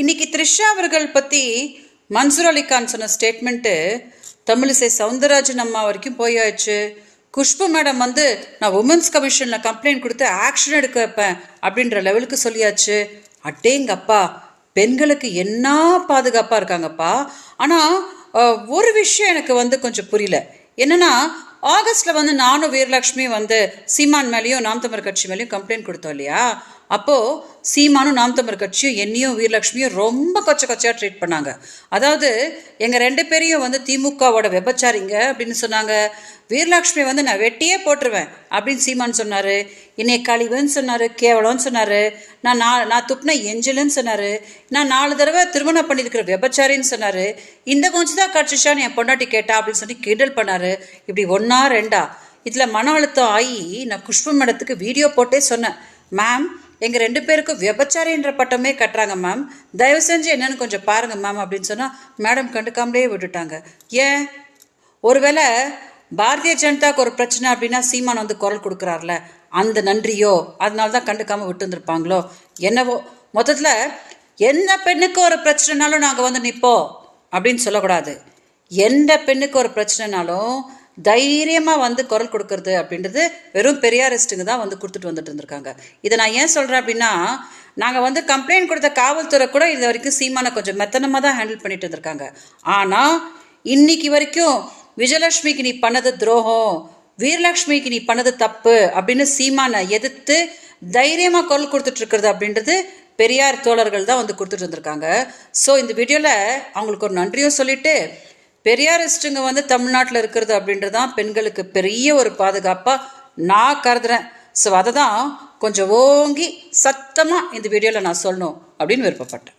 இன்னைக்கு த்ரிஷா அவர்கள் பற்றி மன்சூர் அலிகான் சொன்ன ஸ்டேட்மெண்ட்டு தமிழிசை சவுந்தரராஜன் அம்மா வரைக்கும் போயாச்சு. குஷ்பு மேடம் வந்து நான் உமன்ஸ் கமிஷனில் கம்ப்ளைண்ட் கொடுத்து ஆக்ஷன் எடுக்க வைப்பேன் அப்படின்ற லெவலுக்கு சொல்லியாச்சு. அட்டேங்கப்பா பெண்களுக்கு என்ன பாதுகாப்பாக இருக்காங்கப்பா. ஆனால் ஒரு விஷயம் எனக்கு வந்து கொஞ்சம் புரியல. என்னன்னா ஆகஸ்ட்டில் வந்து நானும் வீரலட்சுமி வந்து சீமான் மேலேயும் நாம் தமிழர் கட்சி மேலேயும் கம்ப்ளைண்ட் கொடுத்தோம் இல்லையா? அப்போது சீமானும் நாம் தமிழர் கட்சியும் என்னையும் வீரலட்சுமியும் ரொம்ப கொச்ச கொச்சையாக ட்ரீட் பண்ணாங்க. அதாவது எங்கள் ரெண்டு பேரையும் வந்து திமுகவோட விபச்சாரிங்க அப்படின்னு சொன்னாங்க. வீரலட்சுமி வந்து நான் வெட்டியே போட்டுருவேன். அப்படின்னு சீமான் சொன்னாரு. என்னை கழிவுன்னு சொன்னாரு கேவலம்னு சொன்னாரு. நான் நான் நான் துப்புன எஞ்சலுன்னு சொன்னாரு. நான் நாலு தடவை திருமணம் பண்ணியிருக்கிற விபச்சாரின்னு சொன்னாரு. இந்த கொஞ்சம் தான் கட்சிஷான்னு என் பொண்டாட்டி கேட்டா அப்படின்னு சொல்லி கிண்டல் பண்ணாரு. இப்படி ஒன்றா ரெண்டா? இதில் மன அழுத்தம் ஆகி நான் குஷ்பு மேடத்துக்கு வீடியோ போட்டே சொன்னேன். மேம் எங்கள் ரெண்டு பேருக்கும் விபச்சாரின்ற பட்டமே கட்டுறாங்க மேம். தயவு செஞ்சு என்னென்னு கொஞ்சம் பாருங்கள் மேம் அப்படின்னு சொன்னால் மேடம் கண்டுக்காமலே விட்டுட்டாங்க. ஏன்? ஒருவேளை பாரதிய ஜனதாக்கு ஒரு பிரச்சனை அப்படின்னா சீமான் வந்து குரல் கொடுக்குறாருல அந்த நன்றியோ அதனால தான் கண்டுக்காமல் விட்டுருந்துருப்பாங்களோ என்னவோ. மொத்தத்தில் எந்த பெண்ணுக்கு ஒரு பிரச்சனைனாலும் நாங்கள் வந்து நிற்போம் அப்படின்னு சொல்லக்கூடாது. எந்த பெண்ணுக்கு ஒரு பிரச்சனைனாலும் தைரியமாக வந்து குரல் கொடுக்கறது அப்படின்றது வெறும் பெரியாரிஸ்ட்டுங்க தான் வந்து கொடுத்துட்டு வந்துட்டு இருந்திருக்காங்க. இதை நான் ஏன் சொல்கிறேன் அப்படின்னா நாங்கள் வந்து கம்ப்ளைண்ட் கொடுத்த காவல்துறை கூட இது வரைக்கும் சீமானை கொஞ்சம் மெத்தனமாக தான் ஹேண்டில் பண்ணிட்டு இருந்திருக்காங்க. ஆனால் இன்னைக்கு வரைக்கும் விஜயலட்சுமிக்கு நீ பண்ணது துரோகம் வீரலட்சுமிக்கு நீ பண்ணது தப்பு அப்படின்னு சீமானை எதிர்த்து தைரியமாக குரல் கொடுத்துட்டு இருக்கிறது அப்படின்றது பெரியார் தோழர்கள் தான் வந்து கொடுத்துட்டு இருந்திருக்காங்க ஸோ இந்த வீடியோவில் அவங்களுக்கு ஒரு நன்றியும் சொல்லிவிட்டு பெரியாரிஸ்ட்டுங்க வந்து தமிழ்நாட்டில் இருக்கிறது அப்படின்றது தான் பெண்களுக்கு பெரிய ஒரு பாதுகாப்பாக நான் கருதுறேன். ஸோ அதை தான் கொஞ்சம் ஓங்கி சத்தமாக இந்த வீடியோவில் நான் சொல்லணும் அப்படின்னு விருப்பப்பட்டேன்.